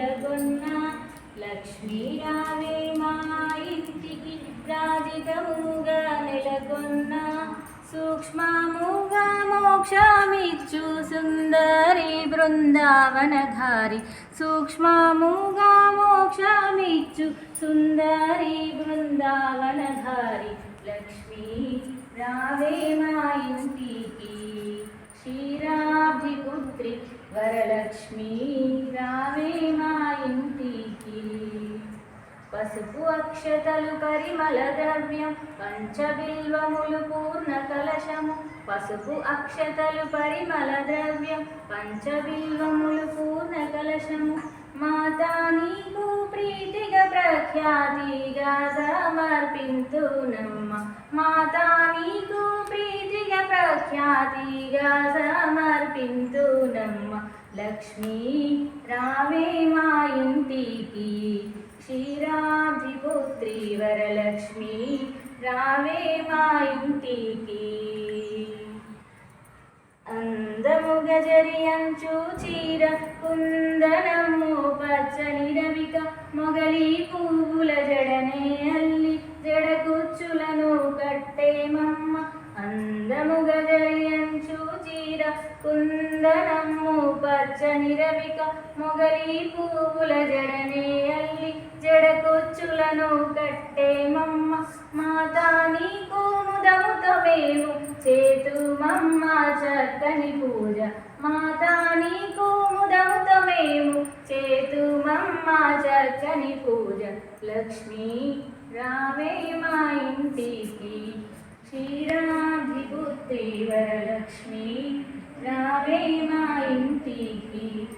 నెలకొన్న లక్ష్మీ రావే మా ఇంటికి రాజితముగా నెలకొన్న సూక్ష్మముగా మోక్షమిచ్చు సుందరి బృందావనధారి. సూక్ష్మముగా మోక్షమిచ్చు సుందరి బృందావనధారి. లక్ష్మీ రావే మా ఇంటికి క్షీరాబ్ది పుత్రి. వరలక్ష్మి రావే మా ఇంటికి. పసుపు అక్షతలు పరిమళ ద్రవ్యం పంచబిల్వములు పూర్ణ కలశము. పసుపు అక్షతలు పరిమళ ద్రవ్యం పంచబిల్వములు పూర్ణ కలశము. మాతా నీకు ప్రీతిగా ఖ్యాతిగా సమర్పింతునమ్మ మాతా నీకు ప్రీతిగా ప్రఖ్యాతిగా సమర్పింతునమ్మ లక్ష్మీ రావే మా ఇంటికి. క్షీరాధిపుత్రి వరలక్ష్మి రావే మా ఇంటికి. అందము గజరి చీర కుందనము పచ్చని రవిక మొగలి పువ్వుల జడనే అల్లి జడకుచ్చులను కట్టేమమ్మ అందము గజరి చీర కుందనము పచ్చని రవిక మొగలి పువ్వుల జడనే అల్లి జడకుచ్చులను కట్టేమమ్మ మాతా నీకు చేతుమమ్మ చక్కని పూజ. మాతా నీకు ముదముతో మేము చేతుమమ్మ చక్కని పూజ. లక్ష్మీ రావే మా ఇంటికి. క్షీరాధిపుత్రి వరలక్ష్మి రావే మా ఇంటికి.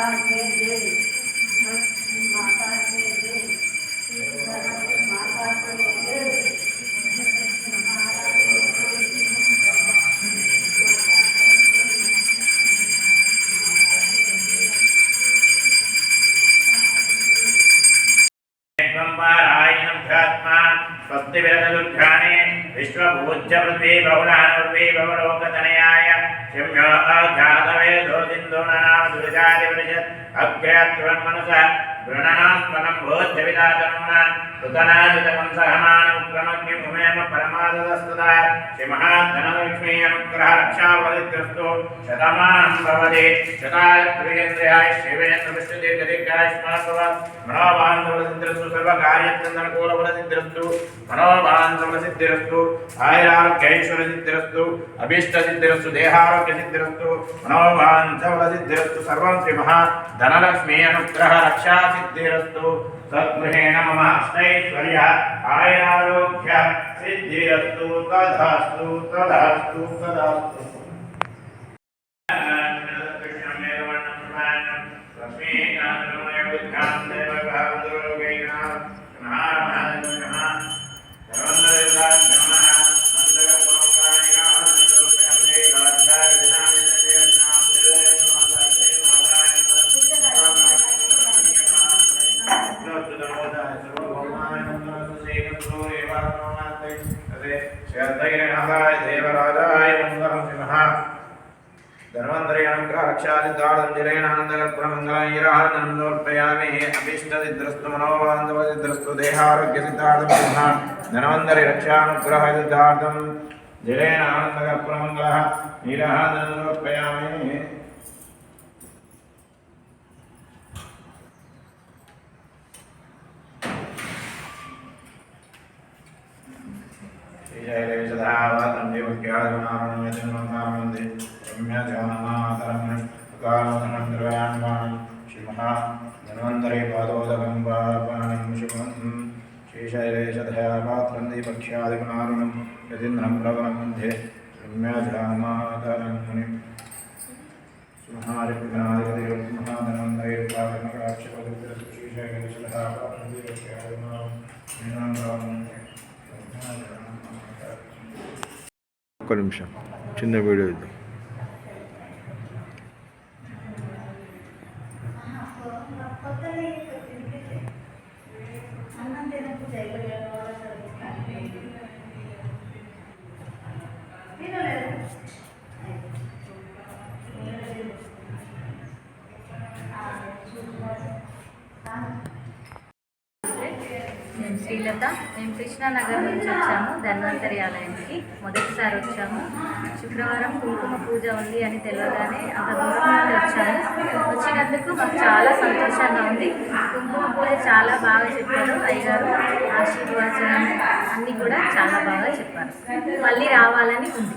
माता के जय माता के माता के विश्वभूज्य पृथ्वी बहुलानुर्वी बहुलोकतनयाय సింహ జాతవేదో సింధూనామ దుర్గాది వృషత్ అభ్యాత్మనస శ్రీమహాధనలక్ష్మీ అనుగ్రహ రక్షావలిద్రస్తు శతమానం భవతి శతాయ ప్రియేంద్రియాయ శివేంద్ర విష్ణుదే గదికాయస్మాస్తవ మనోబాంధవసిద్ధిరస్తు సర్వకార్యచందనకూలవలసిద్ధిరస్తు మనోబాంధవసిద్ధిరస్తు ఆయురారోగ్యైశ్వరసిద్ధిరస్తు అభీష్టసిద్ధిరస్తు దేహారోగ్యసిద్ధిరస్తు మనోబాంధవసిద్ధిరస్తు సర్వం శ్రీ మహా ధనలక్ష్మీ అనుగ్రహ రక్షా सिद्धिरस्तु सद्गृहेण मम अष्टैश्वर्य आयनारोग्य सिद्धिरस्तु तदास्तु तदास्तु तदास्तु అదే క్షేత్రయణాయ దేవరాజాయ మంగళం సింహ ధనవంతరేణాక్షాదిదారంజలేనానందగర్భమంగళైరానందోర్పయామి అభిష్టసిద్రస్తు మనోవాంధవసిద్రస్తు దేహారోగ్యసిద్ధార్థం బ్రహ్మ ధనవంతరి రక్షానుగ్రహ సిద్ధార్థం జలేనానందగర్భమంగళ నీరానందోర్పయామి ధన్వంతరే పాదోదకంబాపాణం శుభం శ్రీశైలేశధయాపాత్రం దీపక్ష్యాదిగుణారుణం యతీంద్రం ప్రవరం వందే రమ్యాధామాకరం మునిం సింహాదిగుణాదిపతిరం మహాధనంతరే పాదమకాక్షపదుగ్రసు శ్రీశైలేశధయాపాత్రం దీపక్ష్యాదిగుణారుణం యతీంద్రం ప్రవరం వందే రమ్యాధామాకరం koymuşum. İçinde böyleydi. Thank you. Srilatha మేము కృష్ణానగర్ నుంచి వచ్చాము. ధన్వంతరి ఆలయానికి మొదటిసారి వచ్చాము. శుక్రవారం కుంకుమ పూజ ఉంది అని తెలియగానే అంత దూరం నుండి వచ్చాము వచ్చినందుకు మాకు చాలా సంతోషంగా ఉంది. కుంకుమ పూజ చాలా బాగా చెప్పారు. అయ్యగారు ఆశీర్వాచనం అన్నీ కూడా చాలా బాగా చెప్పారు. మళ్ళీ రావాలని ఉంది.